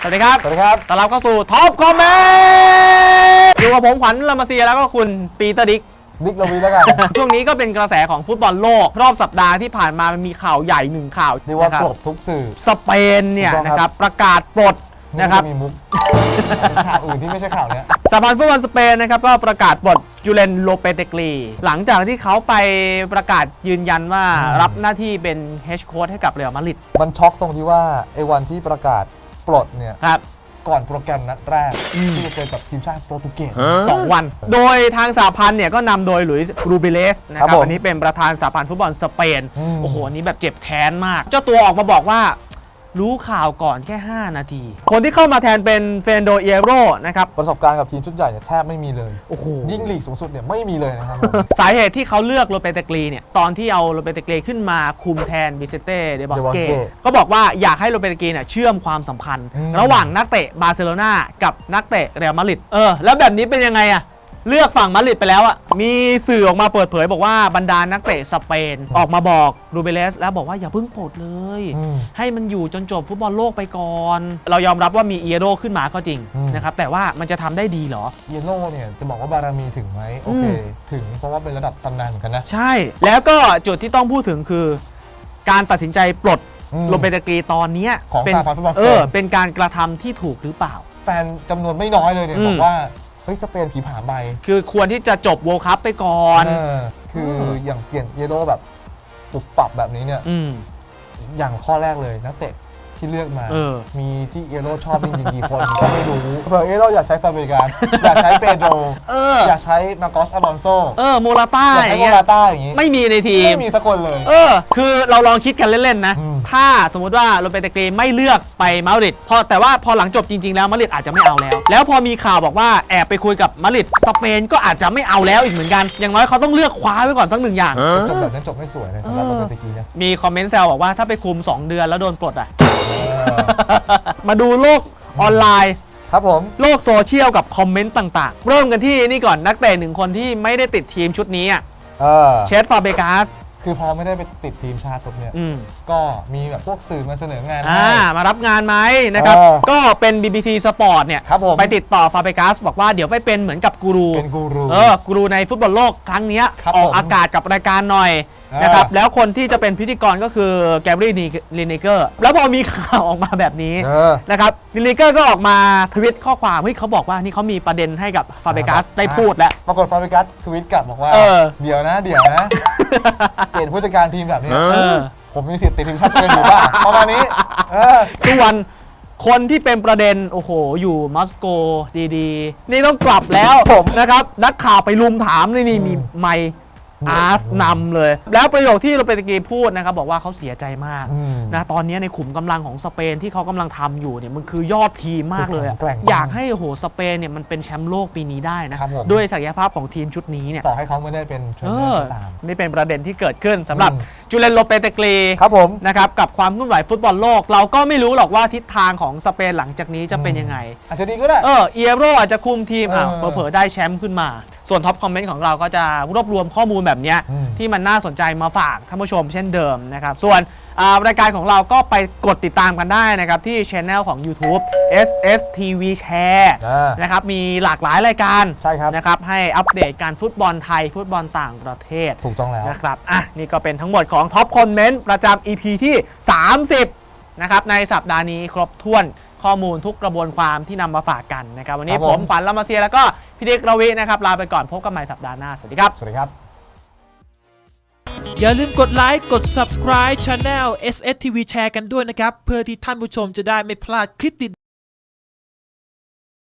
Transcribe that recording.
สวัสดีครับ สวัสดีครับ ต้อนรับเข้าสู่ท็อปคอมเมนต์อยู่กับผมขวัญลามาเซียแล้วก็คุณปีเตอร์ดิก บิ๊กโรวีแล้วกัน ช่วงนี้ก็เป็นกระแสของฟุตบอลโลก รอบสัปดาห์ที่ผ่านมามันมีข่าวใหญ่หนึ่งข่าวเรียกว่านะครับกลบทุกสื่อ สเปนเนี่ยถูกต้องนะคครัรับ บประกาศปลดนะครับ ไม่มีมุกข่าวอื่นที่ไม่ใช่ข่าวเนี้ยสหพันธ์ฟุตบอลสเปนนะครับก็ประกาศปลดจูเลนโลเปเตกลี หลังจากที่เขาไปประกาศยืนยันว่าอืมรับหน้าที่เป็นเฮดโค้ชให้กับเรอัลมาดริด มันช็อกตรงที่ว่าไอ้วันที่ประกาศ ปลดเนี่ย ครับ ก่อนโปรแกรมนัดแรกอืมที่จะเจอกับทีมชาติโปรตุเกส สองวัน โดยทางสหพันธ์เนี่ยก็นำโดยหลุยส์รูบิเลสนะคครัรับบผมอันนี้เป็นประธานสหพันธ์ฟุตบอลสเปน อืม โอ้โหอันนี้แบบเจ็บแค้นมาก เจ้าตัวออกมาบอกว่า รู้ข่าวก่อนแค่ 5 นาที คนที่เข้ามาแทนเป็นเฟนโดเอโรนะครับประสบการณ์กับทีมชุดใหญ่เนี่ยแทบไม่มีเลย โอ้โห ยิ่งลีกสูงสุดเนี่ยไม่มีเลยนะครับผมสาเหตุที่เขาเลือกโรเปเตกรีเนี่ยตอนที่เอาโรเปเตกรีขึ้นมาคุมแทนบิเซเต้เดบอสเก De Bosque ก็บอกว่าอยากให้โรเปเตกรีเนี่ยเชื่อมความสัมพันธ์ อืม ระหว่างนักเตะบาร์เซโลนากับนักเตะเรอัลมาดริดเออแล้วแบบนี้เป็นยังไงอะ เลือกฝั่งมาดริดไปแล้วอะมีสื่อออกมาเปิดเผยบอกว่าบรรดานักเตะสเปน ออกมาบอกรูเบเลสแล้วบอกว่าอย่าเพิ่งปลดเลย อืม ให้มันอยู่จนจบฟุตบอลโลกไปก่อน เรายอมรับว่ามีเอโรขึ้นมาก็จริงอืม นะครับแต่ว่ามันจะทำได้ดีเหรอ เยโน่เนี่ยจะบอกว่าบารมีถึงไหมโอเค อืม ถึงเพราะว่าเป็นระดับตำนานเหมือนกันนะ ใช่ แล้วก็จุดที่ต้องพูดถึงคือ การตัดสินใจปลดอืมโรเบเตกรีตอนเนี้ยของเป็นสหพันธ์ฟุตบอลสเปนเออเป็นการกระทำที่ถูกหรือเปล่า แฟนจำนวนไม่น้อยเลยเนี่ยอืม บอกว่า เฮ้ยสเปนผีผามใบคือควรที่จะจบโวลคัพไปก่อนเออคืออย่างเปลี่ยนเยโน่แบบปรับปรับแบบนี้เนี่ย อืม อย่างข้อแรกเลยนักเตะที่เลือกมา เออ มีที่เอโร่ชอบจริงๆกี่คน ก็ไม่รู้เผื่อเอโร่อยากใช้ฟาเบริกานอยากใช้เปโดรเออ อยากใช้มาโกสอลอนโซเออ โมราต้าอยากอใช้ย่างโมเงี้ยราต้าอย่างงี้ไม่มีในทีม ไม่มีสักคนเลย เออ คือเราลองคิดกันเล่น ๆ นะ อืม ถ้าสมมติว่าโรเบเตกรีไม่เลือกไปมาดริดพอแต่ว่าพอหลังจบจริง ๆ แล้วมาดริดอาจจะไม่เอาแล้ว แล้วพอมีข่าวบอกว่าแอบไปคุยกับมาดริดสเปนก็อาจจะไม่เอาแล้วอีกเหมือนกัน อย่างน้อยเขาต้องเลือกคว้าไว้ก่อนสักหนึ่งอย่าง จบแบบนั้นจบไม่สวยเลยสำหรับเออโรเบตกีนะมีคอมเมนต์แซวบอกว่าถ้าไปคุม 2 เดือนแล้วโดนปลดอะเออมาดูโลกออนไลน์ ครับผม โลกโซเชียลกับคอมเมนต์ต่างๆ เริ่มกันที่นี่ก่อนนักเตะหนึ่งคนที่ไม่ได้ติดทีมชุดนี้อะเออ เชสฟาเบกัส คือพอไม่ได้ไปติดทีมชาติปุ๊บเนี่ยอืม ก็มีแบบพวกสื่อมาเสนองานอ่าให้มารับงานไหมนะครับ เออก็เป็น BBC Sport เนี่ย ครับผม ไปติดต่อฟาเบกัสบอกว่าเดี๋ยวไปเป็นเหมือนกับกูรู เป็นกูรู เออ กูรูในฟุตบอลโลกครั้งเนี้ยครับออกผม อากาศกับรายการหน่อยเออนะครับ แล้วคนที่จะเป็นพิธีกรก็คือแกบรีลินเนเกอร์ แล้วพอมีข่าวออกมาแบบนี้เออ นะครับลินเนเกอร์ก็ออกมาทวิตข้อความเฮ้ยเขาบอกว่านี่เขามีประเด็นให้กับฟาเบกัสอ่าได้พูดแล้ว ปรากฏฟาเบกัสทวิตกลับบอกว่า เออ เดี๋ยวนะเดี๋ยวนะ เปลี่ยนผู้จัดการทีมแบบนี้ เออ ผมมีสิทธิ์ติดทีมชาติสเปนอยู่ป่ะประมาณนี้ เออ ส่วนคนที่เป็นประเด็น โอ้โห อยู่มอสโกดีๆ นี่ต้องกลับแล้วผม นะครับ นักข่าวไปลุมถามนี่นี่อืมมีไมค์ อาร์สนำเลย แล้วประโยคที่โรเปตกีพูดนะครับบอกว่าเขาเสียใจมากอืมนะตอนนี้ในขุมกำลังของสเปนที่เขากำลังทำอยู่เนี่ยมันคือยอดทีมมากเลยอะแกร่งมากอยากให้โอ้โหสเปนเนี่ยมันเป็นแชมป์โลกปีนี้ได้นะครับผมด้วยศักยภาพของทีมชุดนี้เนี่ยต่อให้เขาไม่ได้เป็นเทรนเอเนออร์ก็ตามนี่เป็นประเด็นที่เกิดขึ้นสำหรับอืมจูเลนโลเปเตกรีครับผมนะครับกับความเคลื่อนไหวฟุตบอลโลก เราก็ไม่รู้หรอกว่าทิศทางของสเปนหลังจากนี้จะเป็นยังไง อาจจะดีก็ได้เออเอโรอาจจะคุมทีมอะเออเผลอๆได้แชมป์ขึ้นมา ส่วนท็อปคอมเมนต์ของเราก็จะรวบรวมข้อมูลแบบเนี้ยอืม ที่มันน่าสนใจมาฝากท่านผู้ชมเช่นเดิมนะครับ ส่วนอ่ารายการของเราก็ไปกดติดตามกันได้นะครับ ที่ช anel ของ YouTube SSTV Share อ่านะครับมีหลากหลายรายการใช่ครับ นะครับให้อัปเดตการฟุตบอลไทย ฟุตบอลต่างประเทศ ถูกต้องแล้ว นะครับ อะ นี่ก็เป็นทั้งหมดของท็อปคอมเมนต์ประจำ EP ที่ 30 นะครับ ในสัปดาห์นี้ครบถ้วนข้อมูลทุกกระบวนความที่นำมาฝากกันนะครับ วันนี้ครับผผมม ขวัญลามาเซียแล้วก็ พี่เด็กรวินะครับลาไปก่อนพบกันใหม่สัปดาห์หน้าสวัสดีครับ สวัสดีครับ อย่าลืมกดไลค์ กด subscribe Channel SSTV แชร์กันด้วยนะครับ เพื่อที่ท่านผู้ชมจะได้ไม่พลาดคลิปดี